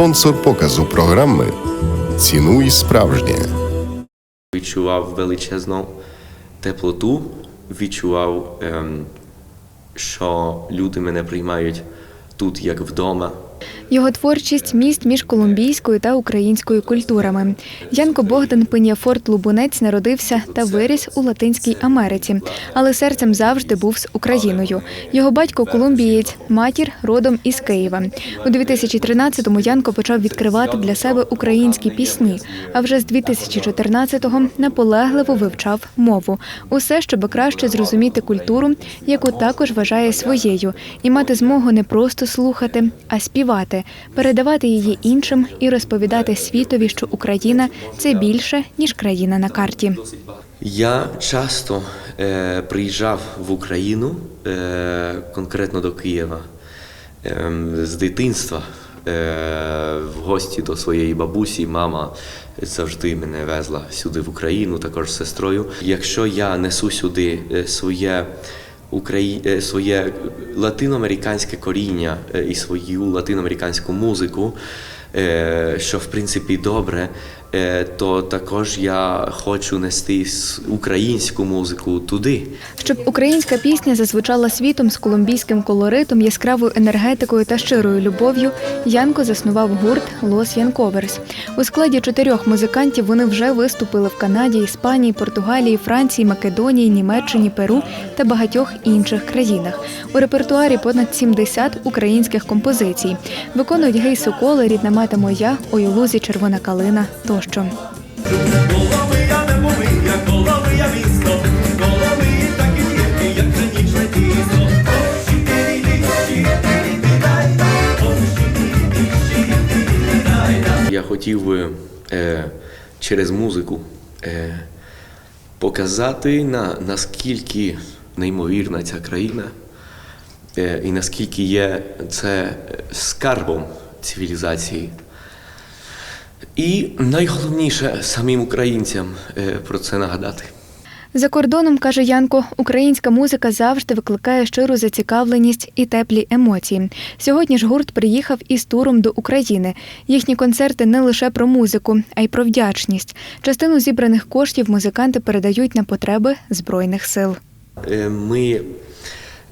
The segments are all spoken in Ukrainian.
Спонсор показу програми Цінуй справжнє. відчував величезну теплоту, відчував, ем, що люди мене приймають тут як вдома. Його творчість міст між колумбійською та українською культурами. Янко Богдан Пеняфорт Лубунець народився та виріс у Латинській Америці, але серцем завжди був з Україною. Його батько колумбієць, матір родом із Києва. У 2013-му Янко почав відкривати для себе українські пісні. А вже з 2014-го наполегливо вивчав мову. Усе, щоб краще зрозуміти культуру, яку також вважає своєю, і мати змогу не просто слухати, а співати, передавати її іншим і розповідати світові, що Україна це більше ніж країна на карті. Я часто е, приїжджав в Україну, е, конкретно до Києва, е, з дитинства е, в гості до своєї бабусі. Мама завжди мене везла сюди в Україну, також з сестрою. Якщо я несу сюди е, своє Украї... е, своє латиноамериканське коріння е, і свою латиноамериканську музику, е, що в принципі добре, то також я хочу нести українську музику туди. Щоб українська пісня зазвучала світом з колумбійським колоритом, яскравою енергетикою та щирою любов'ю, Янко заснував гурт Лос Янковерс. У складі чотирьох музикантів вони вже виступили в Канаді, Іспанії, Португалії, Франції, Македонії, Німеччині, Перу та багатьох інших країнах. У репертуарі понад 70 українських композицій. Виконують гей Соколи, рідна мати моя, ой лузі червона калина тощо. Я хотів би е, через музику е, показати, на, наскільки неймовірна ця країна, е, і наскільки є це скарбом цивілізації. І найголовніше самим українцям е, про це нагадати. За кордоном, каже Янко, українська музика завжди викликає щиру зацікавленість і теплі емоції. Сьогодні ж гурт приїхав із туром до України. Їхні концерти не лише про музику, а й про вдячність. Частину зібраних коштів музиканти передають на потреби збройних сил. Е, Ми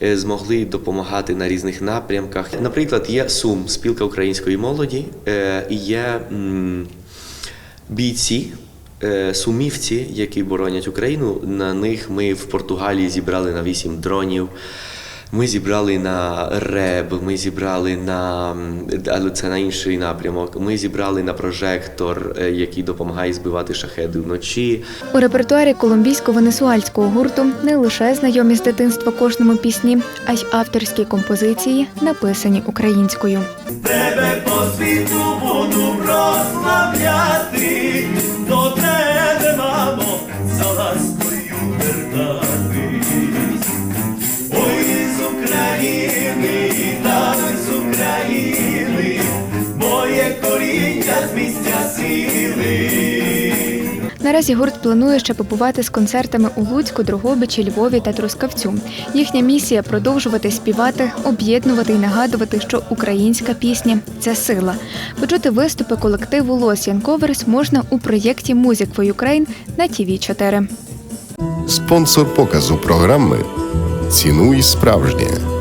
змогли допомагати на різних напрямках. Наприклад, є Сум, спілка української молоді, е, і є бійці. е, Сумівці, які боронять Україну, на них ми в Португалії зібрали на 8 дронів. Ми зібрали на РЕБ, ми зібрали на але це на інший напрямок. Ми зібрали на прожектор, е, який допомагає збивати шахеди вночі. У репертуарі колумбійсько-венесуальського гурту не лише знайомі з дитинства кожному пісні, а й авторські композиції, написані українською. Тебе по світу буду прославляти, до тебе, мамо, за ласкою вертатись. З місця сили. Наразі гурт планує ще побувати з концертами у Луцьку, Дрогобичі, Львові та Трускавцю. Їхня місія продовжувати співати, об'єднувати і нагадувати, що українська пісня це сила. Почути виступи колективу Лос Янковерс можна у проєкті Music for Ukraine на tv 4 Спонсор показу програми Цінуй справжнє.